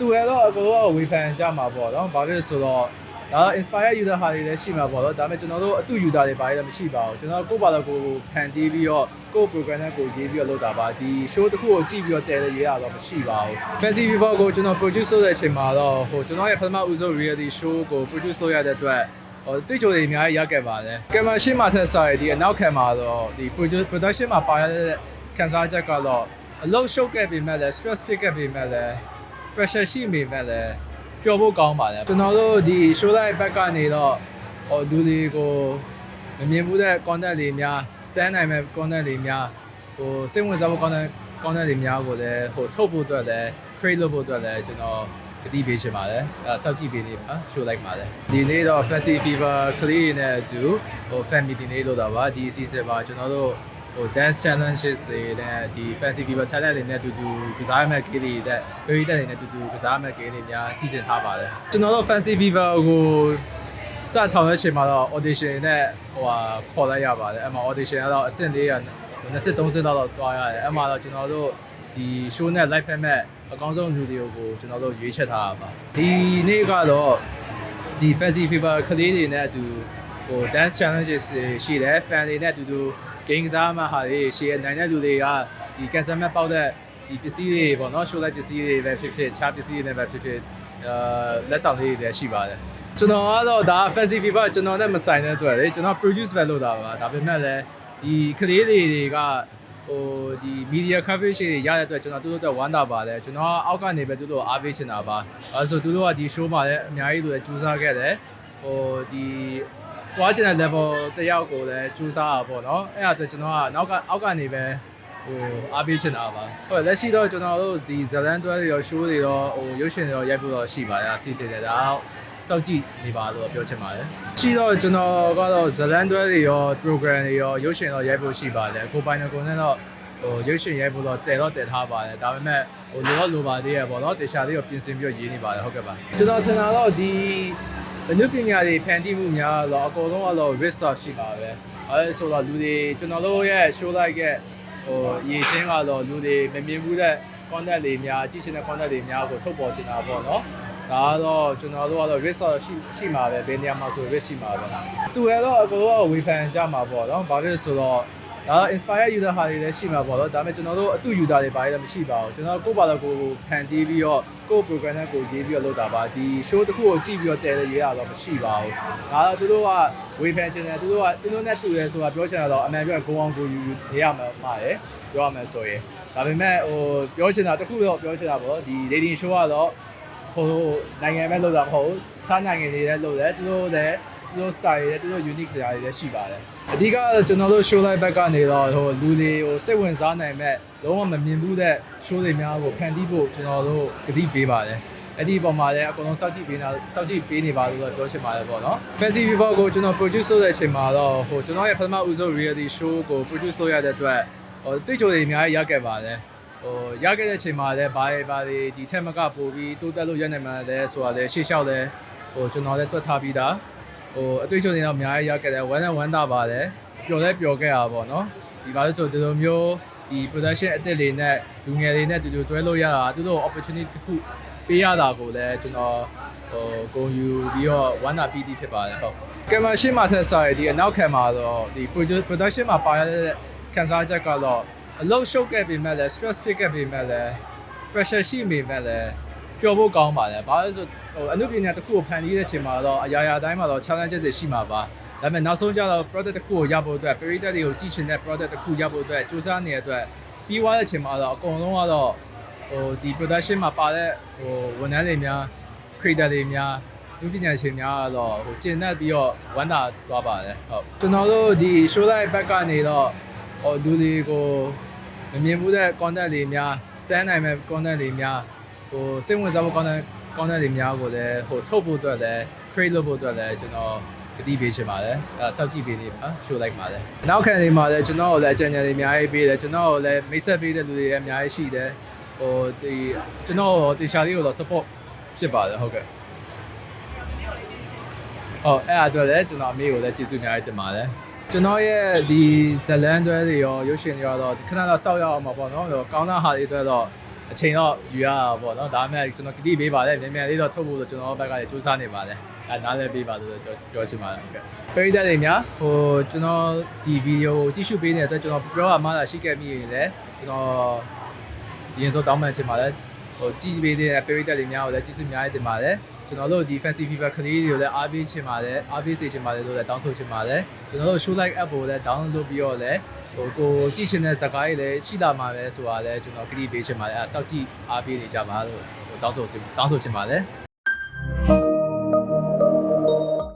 တူရတော့အကုန်လုံးကဝေဖန်ကြမှာပေါ့နော်ဘာဖြစ်လဲဆိုတော့ဒါတော့ inspire user ဟာတွေလည်းရှိမှာပေါ့နော်ဒါပေမဲ့ကျွန်တော်တို့အတူ user တွေဘာတွေလည်းမရှိပါဘူးကျွန်တော်ကိုယ့်ဘာသာကိုယ်ဖန်တီးပြီးတော့ကိုယ့် program နဲ့ကိုယ်ရေးပြီးတော့လုပ်တာပါဒီ show တစ်ခုကိုကြည့်ပြီးတော့တည်ရရေးရတော့မရှိပါဘူး fancy people ကိုကျွန်တော် produce လုပ်တဲ့အချိန်မှာတော့ဟိုကျွန်တော်ရဲ့ပထမဦးဆုံး reality show ကို produce လုပ်ရတဲ့အတွက်ဟိုတွေ့ကြုံတွေအများကြီးရခဲ့ပါတယ်ကင်မရာရှင်းမှာဆက်စားရဒီအနောက်ခံမှာတော့ဒီ produce production မှာပါရတဲ့ခံစားချက်ကတော့အလုပ်ရှုပ်ခဲ့ပေမဲ့လည်း stress ဖြစ်ခဲ့ပေမဲ့လည်း pressure ရှိပေမဲ့လည်းပျော်ဖို့ကောင်းပါတယ်ကျွန်တော်တို့ဒီ show live ဘက်ကနေတော့ဟိုလူတွေကိုမမြင်ဘူးတဲ့ content တွေများစမ်းနိုင်မဲ့ content တွေများဟိုစိတ်ဝင်စားဖို့ content content တွေများကိုလည်းဟိုထုတ်ဖို့အတွက်လည်း create လုပ်ဖို့အတွက်လည်းကျွန်တော်ကတိပေးချင်ပါတယ်အဲစောင့်ကြည့်ပေးနေပါ show like ပါတယ်ဒီနေ့တော့ fancy fever ကလေးတွေနဲ့အတူဟို fan meeting လေးလုပ်တာပါဒီအစီအစဉ်မှာကျွန်တော်တို့ ဟို dance challenges တွေနဲ့ဒီ fancy fever talent တွေနဲ့အတူတူကစားရမယ့်ကိတွေတဲ့ပရိသတ်တွေနဲ့အတူတူကစားရမယ့်ကိတွေများစီစဉ်ထားပါတယ်ကျွန်တော်တို့ fancy fever ကိုစထောင်တဲ့အချိန်မှာတော့ audition နဲ့ဟိုဟာခေါ်လိုက်ရပါတယ်အဲ့မှာ audition ကတော့အဆင့်၄ရ23ဆင့်တော့တွားရတယ်အဲ့မှာတော့ကျွန်တော်တို့ဒီ show နဲ့ live ဖက်မဲ့အကောင်းဆုံးလူတွေကိုကျွန်တော်တို့ရွေးချယ်ထားတာပါဒီနေ့ကတော့ဒီ fancy fever ကလေးတွေနဲ့အတူဟို dance challenges တွေရှိတယ် fan တွေနဲ့အတူတူ game ကစားမှဟာတွေရှိရနိုင်တဲ့လူတွေကဒီ cancer မဲ့ပေါက်တဲ့ဒီပစ္စည်းတွေပေါ့နော် show live ပစ္စည်းတွေပဲဖြစ်ဖြစ်ခြားပစ္စည်းတွေနဲ့ပဲဖြစ်ဖြစ်အာလက်ဆောင်လေးတွေလည်းရှိပါတယ်ကျွန်တော်ကတော့ဒါ fancy fever ကျွန်တော်နဲ့မဆိုင်တဲ့အတွက်လေကျွန်တော် produce ပဲလုပ်တာပါဒါပေမဲ့လည်းဒီကလေးတွေတွေကဟိုဒီ media coverage တွေရတဲ့အတွက်ကျွန်တော်တို့တို့အတွက်ဝမ်းသာပါတယ်ကျွန်တော်အောက်ကနေပဲသူတို့အားပေးချင်တာပါအဲဆိုသူတို့ကဒီ show မှာလည်းအများကြီးလို့လည်းကြိုးစားခဲ့တယ်ဟိုဒီ သွားချင်တဲ့ level တယောက်ကိုလည်းကြိုးစားတာပေါ့နော်အဲ့ဒါအတွက်ကျွန်တော်ကနောက်ကအောက်ကနေပဲဟိုအားပေးချင်တာပါဟုတ်လက်ရှိတော့ကျွန်တော်တို့ဒီ Zealand တွဲတွေရော show တွေရောဟိုရုပ်ရှင်တွေရောရိုက်ဖို့တော့ရှိပါတယ်အစီအစဉ်တွေဒါစောက်ကြည့်နေပါလို့ပြောချင်ပါတယ်ရှိတော့ကျွန်တော်ကတော့ Zealand တွဲတွေရော program တွေရောရုပ်ရှင်တော့ရိုက်ဖို့ရှိပါတယ်ကိုပိုင်နယ်ကိုနဲ့တော့ဟိုရုပ်ရှင်ရိုက်ဖို့တော့တည်တော့တည်ထားပါတယ်ဒါပေမဲ့ဟိုလိုတော့လိုပါသေးရပေါ့နော်တေချာလေးကိုပြင်ဆင်ပြီးတော့ရေးနေပါတယ်ဟုတ်ကဲ့ပါကျွန်တော်ထင်တာတော့ဒီ အနုပညာတွေဖန်တီးမှုများတော့အကုန်လုံးကတော့ risk တော့ရှိပါပဲအဲဆိုတော့လူတွေကျွန်တော်တို့ရဲ့ show like ရဲ့ဟိုရေရှင်းကတော့လူတွေမမြင်ဘူးတဲ့ content တွေများကြည့်ရှင်တဲ့ content တွေများကိုထုတ်ပေါ်နေတာပေါ့နော်ဒါကတော့ကျွန်တော်တို့ကတော့ risk တော့ရှိရှိမှာပဲဘယ်နေရာမှာဆို risk ရှိမှာပဲတူရတော့အကုန်လုံးကဝေဖန်ကြမှာပေါ့နော်ဘာဖြစ်လဲဆိုတော့ ဒါတော့ inspire user ဟာတွေလည်းရှိမှာပေါ့နော်ဒါပေမဲ့ကျွန်တော်တို့အတူ user တွေဘာတွေလည်းမရှိပါဘူးကျွန်တော်ကိုယ့်ဘာသာကိုယ်ကိုဖန်တီးပြီးတော့ကိုယ့် program နဲ့ကိုယ်ရေးပြီးတော့လုပ်တာပါဒီ show တစ်ခုကိုကြည့်ပြီးတော့တည်ရရေးရတော့မရှိပါဘူးဒါတော့သူတို့ကဝေဖန်ချင်တယ်သူတို့ကသူတို့နဲ့တူတယ်ဆိုတာပြောချင်တာတော့အမှန်ပြောရင်ကိုအောင်ကိုယူနေရမှာပါတယ်ပြောရမယ်ဆိုရင်ဒါပေမဲ့ဟိုပြောချင်တာတစ်ခုတော့ပြောချင်တာပေါ့ဒီ dating show ကတော့ဟိုနိုင်ငံမဲ့လို့တာမဟုတ်ဘူး။ခြားနိုင်ငံတွေလည်းလို့တယ်။သူတို့လည်း သူတို့ style တွေလည်းသူတို့ unique တွေလည်းရှိပါတယ်။အဓိကကျွန်တော်တို့ show live back ကနေတော့ဟိုလူတွေဟိုစိတ်ဝင်စားနိုင်မဲ့လုံးဝမမြင်ဘူးတဲ့ show တွေများကိုဖန်တီးဖို့ကျွန်တော်တို့ကတိပေးပါတယ်။အဲ့ဒီပုံမှာလည်းအကုန်လုံးစောင့်ကြည့်ပေးနေတာစောင့်ကြည့်ပေးနေပါလို့တော့ပြောချင်ပါတယ်ပေါ့နော်။ Fancy People ကိုကျွန်တော် produce လုပ်တဲ့အချိန်မှာတော့ဟိုကျွန်တော်ရဲ့ပထမဦးဆုံး reality show ကို produce လုပ်ရတဲ့အတွက်ဟိုတွေ့ကြုံတွေအများကြီးရခဲ့ပါတယ်။ဟိုရခဲ့တဲ့အချိန်မှာလည်းဘာတွေဘာတွေဒီထက်မကပို့ပြီးတိုးတက်လို့ရနိုင်မှာလဲဆိုတာလည်းရှေ့လျှောက်လည်းဟိုကျွန်တော်လည်းတွက်ထားပြီးသား ဟိုအတွေ့အကြုံတွေတော့အများကြီးရခဲ့တယ်ဝမ်းနဲ့ဝမ်းသာပါတယ်ပျော်လဲပျော်ခဲ့တာပေါ့နော်ဒီဘာလို့ဆိုဒီလိုမျိုးဒီ production အသစ်တွေနဲ့လူငယ်တွေနဲ့တူတူတွဲလို့ရတာသူတို့ opportunity တစ်ခုပေးရတာကိုလည်းကျွန်တော်ဟိုဂုဏ်ယူပြီးတော့ဝမ်းသာပီတိဖြစ်ပါတယ်ဟုတ်ကင်မရာရှင်းမှာဆက်စားရဒီအနောက်ခံမှာတော့ဒီ production မှာပါရတဲ့ခံစားချက်ကတော့အလုပ်ရှုပ်ခဲ့ပေမဲ့လည်း stress ဖြစ်ခဲ့ပေမဲ့လည်း pressure ရှိပေမဲ့လည်း ပျော်ဖို့ကောင်းပါတယ်။ဘာလို့လဲဆိုဟိုအမှုပညာတစ်ခုကိုဖန်တီးတဲ့အချိန်မှာတော့အရာရာတိုင်းမှာတော့ challenges တွေရှိမှာပါ။ဒါပေမဲ့နောက်ဆုံးကျတော့ product တစ်ခုကိုရဖို့အတွက်ပရိသတ်တွေကိုကြည့်ချင်တဲ့ product တစ်ခုရဖို့အတွက်စူးစမ်းနေတဲ့အတွက်ပြီးသွားတဲ့အချိန်မှာတော့အကုန်လုံးကတော့ဟိုဒီ production မှာပါတဲ့ဟိုဝန်ထမ်းတွေများ creator တွေများလူပညာရှင်များကတော့ဟိုကျင့်တတ်ပြီးတော့ဝမ်းသာသွားပါတယ်။ဟုတ်ကျွန်တော်တို့ဒီ show live back ကနေတော့ဟိုလူတွေကိုမမြင်ဘူးတဲ့ content တွေများစမ်းနိုင်မဲ့ content တွေများ ဟိုစိတ်ဝင်စားဖို့ content content တွေများကိုလည်းဟိုထုတ်ဖို့အတွက်လည်း create လုပ်ဖို့အတွက်လည်းကျွန်တော်ကတိပေးချင်ပါတယ်အဲစောင့်ကြည့်ပေးနေပါ show like ပါတယ်နောက်ခံနေမှာလည်းကျွန်တော်ကိုလည်းအကြံဉာဏ်တွေအများကြီးပေးတယ်ကျွန်တော်ကိုလည်းမိတ်ဆက်ပေးတဲ့လူတွေလည်းအများကြီးရှိတယ်ဟိုဒီကျွန်တော်ကိုတေချာလေးကိုတော့ support ဖြစ်ပါတယ်ဟုတ်ကဲ့ဟုတ်အဲ့အအတွက်လည်းကျွန်တော်အမေကိုလည်းကျေးဇူးအများကြီးတင်ပါတယ်ကျွန်တော်ရဲ့ဒီဇလန်တွဲတွေရောရုပ်ရှင်တွေရောတော့ခဏတော့စောက်ရအောင်ပါပေါ့နော်ဟိုကောင်းတာဟာတွေအတွက်တော့ဟ အချိန်တော့ယူရတာပေါ့နော်ဒါပေမဲ့ကျွန်တော်ကတိပေးပါတယ်မြန်မြန်လေးတော့ထုတ်ဖို့ဆိုကျွန်တော်ဘက်ကလည်းစူးစမ်းနေပါတယ်အဲနားလည်းပေးပါလို့ပြောပြောချင်ပါတယ်ဟုတ်ကဲ့ပရိသတ်တွေများဟိုကျွန်တော်ဒီဗီဒီယိုကိုကြည့်ရှုပေးနေတဲ့အတွက်ကျွန်တော်ပြောရမှသာရှိခဲ့မိရင်လည်းကျွန်တော်ရင်စောတောင်းပန်ချင်ပါတယ်ဟိုကြည့်ပေးတဲ့ပရိသတ်တွေများကိုလည်းကျေးဇူးအများကြီးတင်ပါတယ်ကျွန်တော်တို့ဒီ fancy fever ကလေးတွေကိုလည်းအားပေးချင်ပါတယ်အားပေးစေချင်ပါတယ်လို့လည်းတောင်းဆိုချင်ပါတယ်ကျွန်တော်တို့ show like app ကိုလည်း download လုပ်ပြီးတော့လည်း ဟိုကိုကြည့်ချင်တဲ့ဇာတ်ကားတွေလည်းရှိလာမှာပဲဆိုတာလည်းကျွန်တော်ခရီးပေးချင်ပါတယ်အဲစောက်ကြည့်အားပေးနေကြပါလို့ဟိုတောင်းဆိုချင်တောင်းဆိုချင်ပါတယ်